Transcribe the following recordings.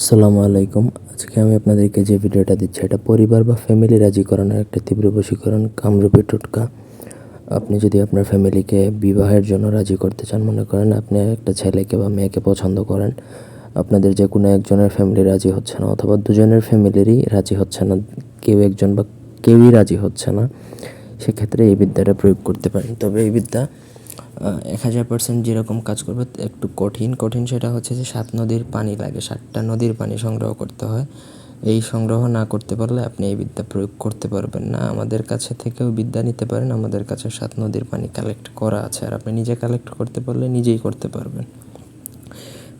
আসসালামু আলাইকুম। আজকে আমি আপনাদেরকে যে ভিডিওটা দিচ্ছি, এটা পরিবার বা ফ্যামিলি রাজি করানোর একটা তীব্র বশীকরণ, কামরূপী টোটকা। আপনি যদি আপনার ফ্যামিলিকে বিবাহের জন্য রাজি করতে চান, মনে করেন আপনি একটা ছেলেকে বা মেয়েকে পছন্দ করেন, আপনাদের যে কোনো একজনের ফ্যামিলি রাজি হচ্ছে না অথবা দুজনের ফ্যামিলিরই রাজি হচ্ছে না, কেউ একজন বা কেউই রাজি হচ্ছে না, সেক্ষেত্রে এই বিদ্যাটা প্রয়োগ করতে পারেন। তবে এই বিদ্যা এক হাজার পার্সেন্ট যেরকম কাজ করবে, একটু কঠিন কঠিন সেটা হচ্ছে যে সাত নদীর পানি লাগে, সাতটা নদীর পানি সংগ্রহ করতে হয়। এই সংগ্রহ না করতে পারলে আপনি এই বিদ্যা প্রয়োগ করতে পারবেন না। আমাদের কাছে থেকেও বিদ্যা নিতে পারেন, আমাদের কাছে সাত নদীর পানি কালেক্ট করা আছে আর আপনি নিজে কালেক্ট করতে পারলে নিজেই করতে পারবেন।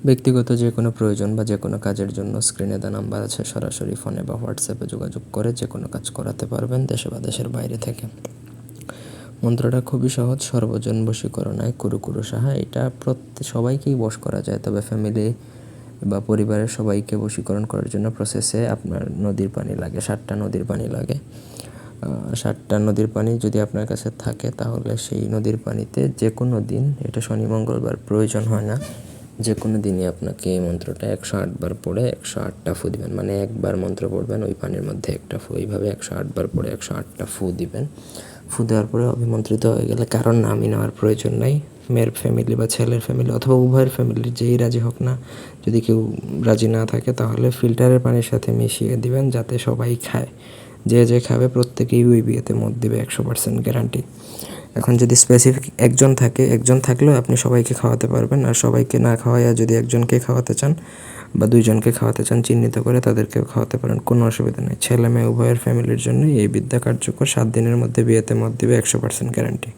ব্যক্তিগত যে কোনো প্রয়োজন বা যে কোনো কাজের জন্য স্ক্রিনে দেওয়া নাম্বার আছে, সরাসরি ফোনে বা হোয়াটসঅ্যাপে যোগাযোগ করে যে কোনো কাজ করাতে পারবেন দেশে বা দেশের বাইরে থেকে। মন্ত্রটা খুবই সহজ, সর্বজন বশীকরণায় কুরু কুরু সাহা, এটা প্রত্যেক সবাইকেই বশ করা যায়। তবে ফ্যামিলি বা পরিবারের সবাইকে বশীকরণ করার জন্য প্রসেসে আপনার নদীর পানি লাগে, সাতটা নদীর পানি লাগে। সাতটা নদীর পানি যদি আপনার কাছে থাকে, তাহলে সেই নদীর পানিতে যে কোনো দিন, এটা শনি, মঙ্গলবার প্রয়োজন হয় না। যে কোনো দিনই আপনাকে এই মন্ত্রটা একশো আটবার পড়ে একশো আটটা ফু দিবেন। মানে একবার মন্ত্র পড়বেন, ওই পানির মধ্যে একটা ফু। এইভাবে একশো আটবার পড়ে একশো আটটা ফু দিবেন। ফু দেওয়ার পরে অভিমন্ত্রিত হয়ে গেলে কারণ নামই নেওয়ার প্রয়োজন নাই। মেয়ের ফ্যামিলি বা ছেলের ফ্যামিলি অথবা উভয়ের ফ্যামিলির যেই রাজি হোক না, যদি কেউ রাজি না থাকে তাহলে ফিল্টারের পানির সাথে মিশিয়ে দিবেন যাতে সবাই খায়। যে যে খাবে প্রত্যেকেই ওই বিয়েতে মত দেবে একশো পার্সেন্ট গ্যারান্টি এখন যদি স্পেসিফিক একজন থাকে, একজন থাকলেও আপনি সবাইকে খাওয়াতে পারবেন। আর সবাইকে না খাওয়াইয়া যদি একজনকে খাওয়াতে চান বা দুইজনকে খাওয়াতে চান, চিহ্নিত করে তাদেরকেও খাওয়াতে পারেন। কোনো অসুবিধা নেই। ছেলে মেয়ে উভয়ের ফ্যামিলির জন্যই এই বিদ্যা কার্যকর। সাত দিনের মধ্যে বিয়েতে মত দিবে, একশো পার্সেন্ট গ্যারান্টি